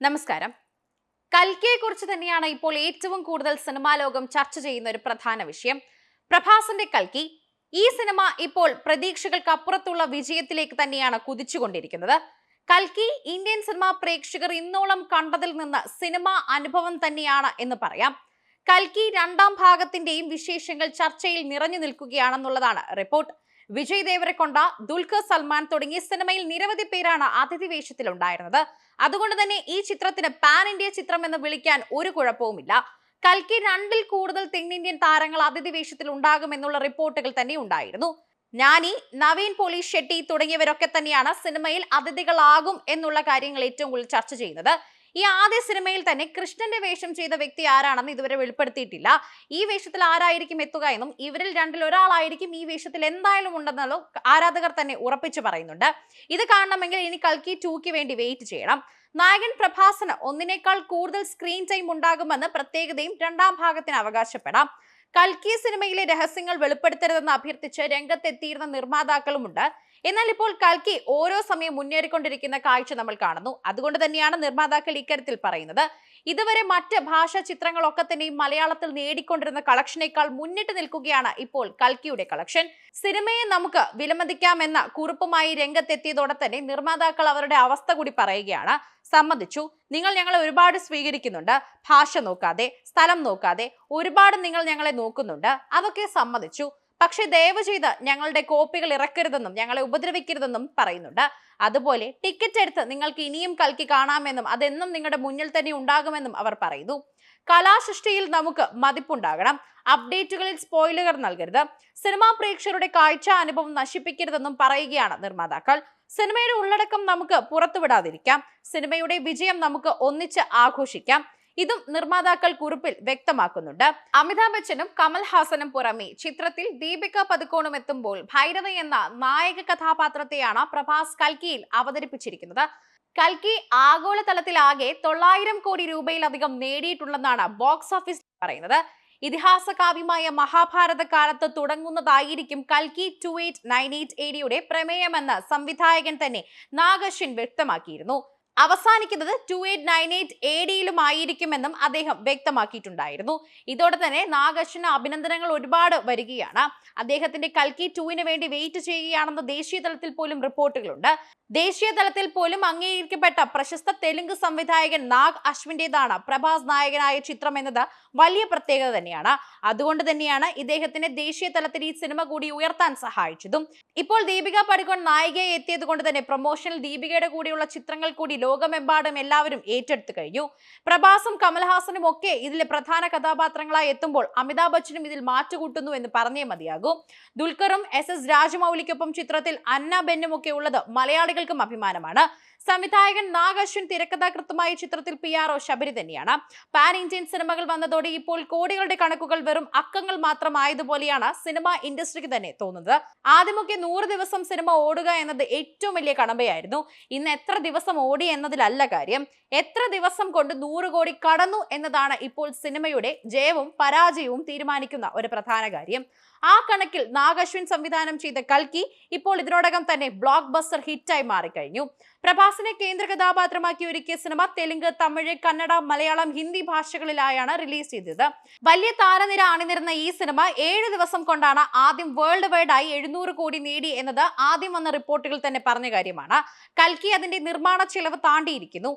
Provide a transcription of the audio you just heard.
നമസ്കാരം. കൽക്കിയെ കുറിച്ച് തന്നെയാണ് ഇപ്പോൾ ഏറ്റവും കൂടുതൽ സിനിമാ ലോകം ചർച്ച ചെയ്യുന്ന ഒരു പ്രധാന വിഷയം. പ്രഭാസിന്റെ കൽക്കി. ഈ സിനിമ ഇപ്പോൾ പ്രതീക്ഷകൾക്ക് അപ്പുറത്തുള്ള വിജയത്തിലേക്ക് തന്നെയാണ് കുതിച്ചുകൊണ്ടിരിക്കുന്നത്. കൽക്കി ഇന്ത്യൻ സിനിമാ പ്രേക്ഷകർ ഇന്നോളം കണ്ടതിൽ നിന്ന് സിനിമാ അനുഭവം തന്നെയാണ് എന്ന് പറയാം. കൽക്കി രണ്ടാം ഭാഗത്തിന്റെയും വിശേഷങ്ങൾ ചർച്ചയിൽ നിറഞ്ഞു നിൽക്കുകയാണെന്നുള്ളതാണ് റിപ്പോർട്ട്. വിജയ് ദേവരക്കൊണ്ട ദുൽഖർ സൽമാൻ തുടങ്ങിയ സിനിമയിൽ നിരവധി പേരാണ് അതിഥി വേഷത്തിലുണ്ടായിരുന്നത്. അതുകൊണ്ട് തന്നെ ഈ ചിത്രത്തിന് പാൻ ഇന്ത്യ ചിത്രം എന്ന് വിളിക്കാൻ ഒരു കുഴപ്പവുമില്ല. കൽക്കി രണ്ടിൽ കൂടുതൽ തെന്നിന്ത്യൻ താരങ്ങൾ അതിഥി വേഷത്തിൽ ഉണ്ടാകുമെന്നുള്ള റിപ്പോർട്ടുകൾ തന്നെ ഉണ്ടായിരുന്നു. ഞാനി നവീൻ പോലീസ് ഷെട്ടി തുടങ്ങിയവരൊക്കെ തന്നെയാണ് സിനിമയിൽ അതിഥികളാകും എന്നുള്ള കാര്യങ്ങൾ ഏറ്റവും കൂടുതൽ ചർച്ച ചെയ്യുന്നത്. ഈ ആദ്യ സിനിമയിൽ തന്നെ കൃഷ്ണന്റെ വേഷം ചെയ്ത വ്യക്തി ആരാണെന്ന് ഇതുവരെ വെളിപ്പെടുത്തിയിട്ടില്ല. ഈ വേഷത്തിൽ ആരായിരിക്കും എത്തുക എന്നും ഇവരിൽ രണ്ടിൽ ഒരാളായിരിക്കും ഈ വേഷത്തിൽ എന്തായാലും ഉണ്ടെന്നതും ആരാധകർ തന്നെ ഉറപ്പിച്ചു പറയുന്നുണ്ട്. ഇത് കാണണമെങ്കിൽ ഇനി കൽക്കി ടൂക്ക് വേണ്ടി വെയിറ്റ് ചെയ്യണം. നായകൻ പ്രഭാസന് ഒന്നിനേക്കാൾ കൂടുതൽ സ്ക്രീൻ ടൈം ഉണ്ടാകുമെന്ന് പ്രത്യേകതയും രണ്ടാം ഭാഗത്തിന് അവകാശപ്പെടാം. കൽക്കി സിനിമയിലെ രഹസ്യങ്ങൾ വെളിപ്പെടുത്തരുതെന്ന് അഭ്യർത്ഥിച്ച് രംഗത്തെത്തിയിരുന്ന നിർമ്മാതാക്കളുമുണ്ട്. എന്നാൽ ഇപ്പോൾ കൽക്കി ഓരോ സമയം മുന്നേറിക്കൊണ്ടിരിക്കുന്ന കാഴ്ച നമ്മൾ കാണുന്നു. അതുകൊണ്ട് തന്നെയാണ് നിർമ്മാതാക്കൾ ഇക്കാര്യത്തിൽ പറയുന്നത്. ഇതുവരെ മറ്റ് ഭാഷാ ചിത്രങ്ങളൊക്കെ തന്നെയും മലയാളത്തിൽ നേടിക്കൊണ്ടിരുന്ന കളക്ഷനേക്കാൾ മുന്നിട്ട് നിൽക്കുകയാണ് ഇപ്പോൾ കൽക്കിയുടെ കളക്ഷൻ. സിനിമയെ നമുക്ക് വിലമതിക്കാമെന്ന കുറിപ്പുമായി രംഗത്തെത്തിയതോടെ തന്നെ നിർമ്മാതാക്കൾ അവരുടെ അവസ്ഥ കൂടി പറയുകയാണ്. സമ്മതിച്ചു. നിങ്ങൾ ഞങ്ങളെ ഒരുപാട് സ്വീകരിക്കുന്നുണ്ട്. ഭാഷ നോക്കാതെ സ്ഥലം നോക്കാതെ ഒരുപാട് നിങ്ങൾ ഞങ്ങളെ നോക്കുന്നുണ്ട്. അതൊക്കെ സമ്മതിച്ചു. പക്ഷെ ദയവ് ചെയ്ത് ഞങ്ങളുടെ കോപ്പികൾ ഇറക്കരുതെന്നും ഞങ്ങളെ ഉപദ്രവിക്കരുതെന്നും പറയുന്നുണ്ട്. അതുപോലെ ടിക്കറ്റ് എടുത്ത് നിങ്ങൾക്ക് ഇനിയും കൽക്കി കാണാമെന്നും അതെന്നും നിങ്ങളുടെ മുന്നിൽ തന്നെ ഉണ്ടാകുമെന്നും അവർ പറയുന്നു. കലാസൃഷ്ടിയിൽ നമുക്ക് മതിപ്പുണ്ടാകണം. അപ്ഡേറ്റുകളിൽ സ്പോയിലുകൾ നൽകരുത്. സിനിമാ പ്രേക്ഷകരുടെ കാഴ്ച അനുഭവം നശിപ്പിക്കരുതെന്നും പറയുകയാണ് നിർമ്മാതാക്കൾ. സിനിമയുടെ ഉള്ളടക്കം നമുക്ക് പുറത്തുവിടാതിരിക്കാം. സിനിമയുടെ വിജയം നമുക്ക് ഒന്നിച്ച് ആഘോഷിക്കാം. ഇതും നിർമ്മാതാക്കൾ കുറിപ്പിൽ വ്യക്തമാക്കുന്നുണ്ട്. അമിതാഭ് ബച്ചനും കമൽ ഹാസനും പുറമെ ചിത്രത്തിൽ ദീപിക പതുക്കോണും എത്തുമ്പോൾ ഭൈരവ എന്ന നായക കഥാപാത്രത്തെയാണ് പ്രഭാസ് കൽക്കിയിൽ അവതരിപ്പിച്ചിരിക്കുന്നത്. കൽക്കി ആഗോളതലത്തിലാകെ തൊള്ളായിരം കോടി രൂപയിലധികം നേടിയിട്ടുള്ളതാണ് ബോക്സ് ഓഫീസ് പറയുന്നത്. ഇതിഹാസ കാവ്യമായ മഹാഭാരത കാലത്ത് തുടങ്ങുന്നതായിരിക്കും കൽക്കി ടു എയ്റ്റ് നയൻ എയ്റ്റ് എയ്ഡിയുടെ പ്രമേയമെന്ന് സംവിധായകൻ തന്നെ നാഗശ്വിൻ വ്യക്തമാക്കിയിരുന്നു. അവസാനിക്കുന്നത് two eight nine eight A ഡിയിലുമായിരിക്കുമെന്നും അദ്ദേഹം വ്യക്തമാക്കിയിട്ടുണ്ടായിരുന്നു. ഇതോടെ തന്നെ നാഗശ്വിന് അഭിനന്ദനങ്ങൾ ഒരുപാട് വരികയാണ്. അദ്ദേഹത്തിന്റെ കൽക്കി ടൂവിന് വേണ്ടി വെയിറ്റ് ചെയ്യുകയാണെന്ന് ദേശീയ തലത്തിൽ പോലും റിപ്പോർട്ടുകളുണ്ട്. ദേശീയ തലത്തിൽ പോലും അംഗീകരിക്കപ്പെട്ട പ്രശസ്ത തെലുങ്ക് സംവിധായകൻ നാഗ് അശ്വിന്റെതാണ് പ്രഭാസ് നായകനായ ചിത്രം എന്നത് വലിയ പ്രത്യേകത തന്നെയാണ്. അതുകൊണ്ട് തന്നെയാണ് ഇദ്ദേഹത്തിന് ദേശീയ തലത്തിൽ ഈ സിനിമ കൂടി ഉയർത്താൻ സഹായിച്ചതും. ഇപ്പോൾ ദീപിക പടികോൺ നായികയെ എത്തിയത് കൊണ്ട് തന്നെ പ്രൊമോഷനിൽ ദീപികയുടെ കൂടിയുള്ള ചിത്രങ്ങൾ കൂടി ലോകമെമ്പാടും എല്ലാവരും ഏറ്റെടുത്തു കഴിഞ്ഞു. പ്രഭാസും കമൽഹാസനും ഒക്കെ ഇതിലെ പ്രധാന കഥാപാത്രങ്ങളായി എത്തുമ്പോൾ അമിതാഭ് ബച്ചനും ഇതിൽ മാറ്റുകൂട്ടുന്നു എന്ന് പറഞ്ഞേ മതിയാകും. ദുൽഖറും എസ് എസ് രാജമൗലിക്കൊപ്പം ചിത്രത്തിൽ അന്ന ബെന്നും ഒക്കെ ഉള്ളത് മലയാളികൾക്കും അഭിമാനമാണ്. സംവിധായകൻ നാഗ് തിരക്കഥാകൃത്തുമായ ചിത്രത്തിൽ പി ആർ ഒ ശബരി തന്നെയാണ്. പാൻ ഇന്ത്യൻ സിനിമകൾ വന്നതോടെ ഇപ്പോൾ കോടികളുടെ കണക്കുകൾ വെറും അക്കങ്ങൾ മാത്രമായതുപോലെയാണ് സിനിമ ഇൻഡസ്ട്രിക്ക് തന്നെ തോന്നുന്നത്. ആദ്യമൊക്കെ നൂറ് ദിവസം സിനിമ ഓടുക എന്നത് ഏറ്റവും വലിയ കടമ്പയായിരുന്നു. ഇന്ന് എത്ര ദിവസം ഓടി എന്നതിലല്ല കാര്യം. എത്ര ദിവസം കൊണ്ട് നൂറ് കോടി കടന്നു എന്നതാണ് ഇപ്പോൾ സിനിമയുടെ ജയവും പരാജയവും തീരുമാനിക്കുന്ന ഒരു പ്രധാന കാര്യം. ആ കണക്കിൽ നാഗശ്വിൻ സംവിധാനം ചെയ്ത കൽക്കി ഇപ്പോൾ ഇതിനോടകം തന്നെ ബ്ലോക്ക് ബസ്റ്റർ ഹിറ്റായി മാറിക്കഴിഞ്ഞു. പ്രഭാസിനെ കേന്ദ്ര കഥാപാത്രമാക്കി ഒരുക്കിയ സിനിമ തെലുങ്ക് തമിഴ് കന്നഡ മലയാളം ഹിന്ദി ഭാഷകളിലായാണ് റിലീസ് ചെയ്തത്. വലിയ താരനിര അണിനിരുന്ന ഈ സിനിമ ഏഴ് ദിവസം കൊണ്ടാണ് ആദ്യം വേൾഡ് വൈഡ് ആയി എഴുന്നൂറ് കോടി നേടി എന്നത് ആദ്യം വന്ന റിപ്പോർട്ടുകൾ തന്നെ പറഞ്ഞ കാര്യമാണ്. കൽക്കി അതിന്റെ നിർമ്മാണ ചെലവ് താണ്ടിയിരിക്കുന്നു.